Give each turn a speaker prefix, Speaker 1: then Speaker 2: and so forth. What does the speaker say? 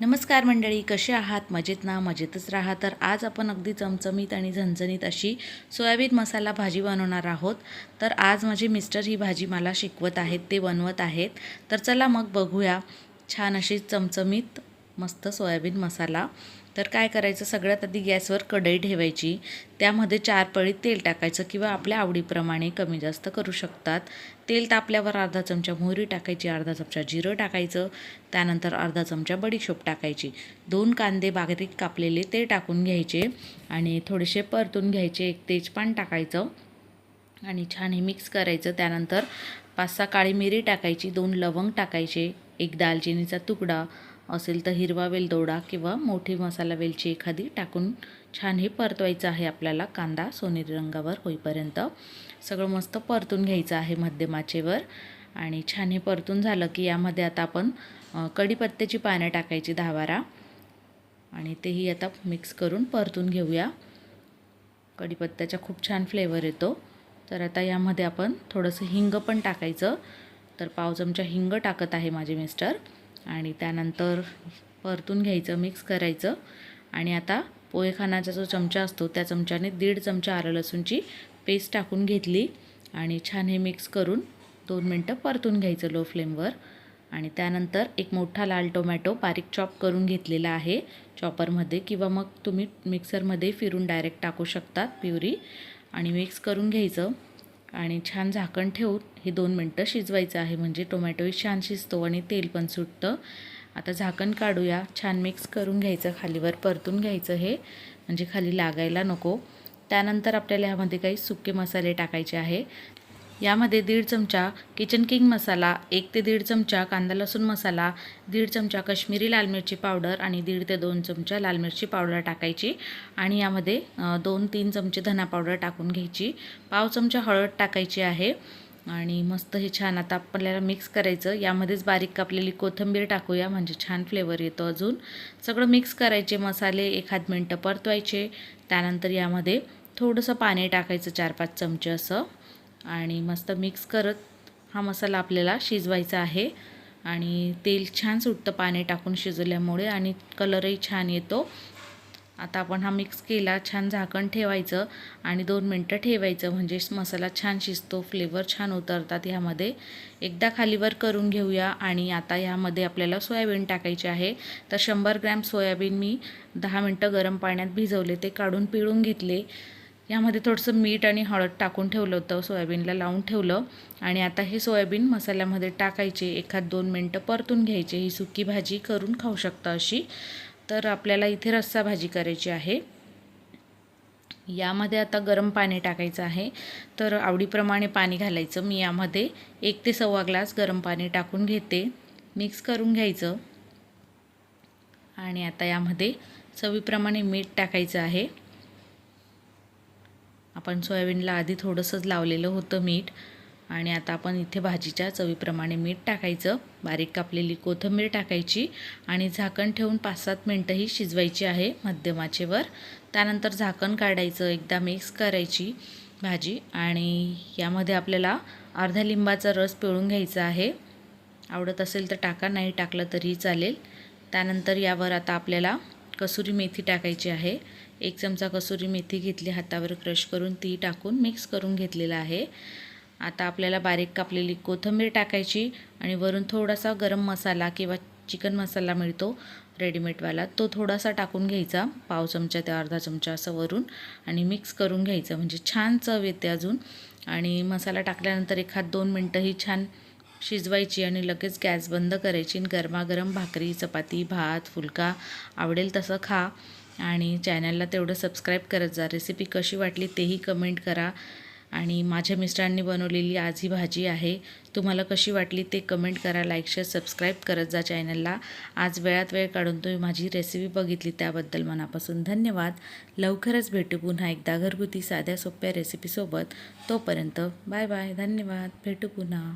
Speaker 1: नमस्कार मंडळी कसे आहात? मजेत ना? मजेतच राहा. तर आज आपण अगदी चमचमीत आणि झणझणीत अशी सोयाबीन मसाला भाजी बनवणार आहोत. तर आज माझे मिस्टर ही भाजी मला शिकवत आहेत ते बनवत आहेत. तर चला मग बघूया. छान अशी चमचमीत मस्त सोयाबीन मसाला. तर काय करायचं? सगळ्यात आधी गॅसवर कढई ठेवायची. त्यामध्ये चार पळी तेल टाकायचं किंवा आपल्या आवडीप्रमाणे कमी जास्त करू शकतात. तेल तापल्यावर अर्धा चमचा मोहरी टाकायची अर्धा चमचा जिरं टाकायचं. त्यानंतर अर्धा चमचा बडीशोप टाकायची. दोन कांदे बारीक कापलेले ते टाकून घ्यायचे आणि थोडेसे परतून घ्यायचे. एक तेजपान टाकायचं आणि छान हे मिक्स करायचं. त्यानंतर पाच सहा काळी मिरी टाकायची दोन लवंग टाकायचे एक दालचिनीचा तुकडा असेल तर हिरवा वेलदोडा किंवा मोठी मसाला वेलची एखादी टाकून छान हे परतवायचं आहे आपल्याला कांदा सोनेरी रंगावर होईपर्यंत. सगळं मस्त परतून घ्यायचं आहे मध्यमाचेवर आणि छान हे परतून झालं की यामध्ये आता आपण कढीपत्त्याची पानं टाकायची दहा बारा आणि तेही आता मिक्स करून परतून घेऊया. कढीपत्त्याचा खूप छान फ्लेवर येतो. तर आता यामध्ये आपण थोडंसं हिंग पण टाकायचं. तर पाव चमचा हिंग टाकत आहे माझे मिस्टर. आणि त्यानंतर परतून घ्यायचं मिक्स करायचं. आणि आता पोहेखानाचा जो चमचा असतो त्या चमच्याने दीड चमचा आलं लसूणची पेस्ट टाकून घेतली आणि छान हे मिक्स करून दोन मिनटं परतून घ्यायचं लो फ्लेमवर आणि त्यानंतर एक मोठा लाल टोमॅटो बारीक चॉप करून घेतलेला आहे चॉपरमध्ये किंवा मग तुम्ही मिक्सरमध्ये फिरून डायरेक्ट टाकू शकतात प्युरी आणि मिक्स करून घ्यायचं. आणि छान झाकण ठेवून हे दोन मिनटं शिजवायचं आहे. म्हणजे टोमॅटोही छान शिजतो आणि तेल पण सुटतं. आता झाकण काढूया. छान मिक्स करून घ्यायचं. खालीवर परतून घ्यायचं हे. म्हणजे खाली लागायला नको. त्यानंतर आपल्याला ह्यामध्ये काही सुके मसाले टाकायचे आहे. यामध्ये दीड चमचा किचन किंग मसाला एक ते दीड चमचा कांदा लसूण मसाला दीड चमचा कश्मीरी लाल मिरची पावडर आणि दीड ते दोन चमचा लाल मिरची पावडर टाकायची. आणि यामध्ये दोन तीन चमचे धना पावडर टाकून घ्यायची. पाव चमचा हळद टाकायची आहे. आणि मस्त हे छान आता आपल्याला मिक्स करायचं. यामध्येच बारीक कापलेली कोथिंबीर टाकूया म्हणजे छान फ्लेवर येतो अजून. सगळं मिक्स करायचे मसाले एखाद मिनटं परतवायचे. त्यानंतर यामध्ये थोडंसं पाणी टाकायचं चार पाच चमचे असं. आणि मस्त मिक्स करत हा मसाला आपल्याला शिजवायचा आहे. आणि तेल छान सुटतं पाणी टाकून शिजवल्यामुळे आणि कलरही छान येतो. आता आपण हा मिक्स केला छान झाकण ठेवायचं आणि दोन मिनटं ठेवायचं. म्हणजे मसाला छान शिजतो फ्लेवर छान उतरतात ह्यामध्ये. एकदा खालीवर करून घेऊया आणि आता ह्यामध्ये आपल्याला सोयाबीन टाकायचे आहे. तर शंभर ग्रॅम सोयाबीन मी दहा मिनटं गरम पाण्यात भिजवले ते काढून पिळून घेतले. यामध्ये थोडंसं मीठ आणि हळद टाकून ठेवलं होतं सोयाबीनला लावून ठेवलं. आणि आता हे सोयाबीन मसाल्यामध्ये टाकायचे एखाद दोन मिनटं परतून घ्यायचे. ही सुकी भाजी करून खाऊ शकता अशी. तर आपल्याला इथे रस्सा भाजी करायची आहे. यामध्ये आता गरम पाणी टाकायचं आहे. तर आवडीप्रमाणे पाणी घालायचं. मी यामध्ये एक ते सव्वा ग्लास गरम पाणी टाकून घेते. मिक्स करून घ्यायचं. आणि आता यामध्ये चवीप्रमाणे मीठ टाकायचं आहे. आपण सोयाबीनला आधी थोडंसंच लावलेलं होतं मीठ आणि आता आपण इथे भाजीच्या चवीप्रमाणे मीठ टाकायचं. बारीक कापलेली कोथिंबीर टाकायची आणि झाकण ठेवून पाच सात मिनटंही शिजवायची आहे मध्यमाचेवर त्यानंतर झाकण काढायचं एकदा मिक्स करायची भाजी आणि यामध्ये आपल्याला अर्धा लिंबाचा रस पिळून घ्यायचा आहे. आवडत असेल तर टाका नाही टाकलं तरीही चालेल. त्यानंतर यावर आता आपल्याला कसुरी मेथी टाकायची आहे. एक चमचा कसुरी मेथी घेतली हातावर क्रश करून ती टाकून मिक्स करून घेतलेला आहे. आता आपल्याला बारीक कापलेली कोथिंबीर टाकायची आणि वरून थोडासा गरम मसाला किंवा चिकन मसाला मिळतो रेडीमेडवाला तो थोडासा टाकून घ्यायचा पाव चमचा ते अर्धा चमचा असं वरून आणि मिक्स करून घ्यायचं. म्हणजे छान चव येते अजून. आणि मसाला टाकल्यानंतर एखाद दोन मिनटंही छान शिजवायची आणि लगेच गॅस बंद करायची. आणि गरमागरम भाकरी चपाती भात फुलका आवडेल तसं खा. आणि चॅनलला तेवढं सबस्क्राईब करत जा. रेसिपी कशी वाटली तेही कमेंट करा. आणि माझ्या मिस्टरांनी बनवलेली आज ही भाजी आहे. तुम्हाला कशी वाटली ते कमेंट करा. लाईक शेअर सबस्क्राईब करत जा चॅनलला. आज वेळात वेळ काढून तुम्ही माझी रेसिपी बघितली त्याबद्दल मनापासून धन्यवाद. लवकरच भेटू पुन्हा एकदा घरगुती साध्या सोप्या रेसिपीसोबत तोपर्यंत बाय बाय धन्यवाद. भेटू पुन्हा.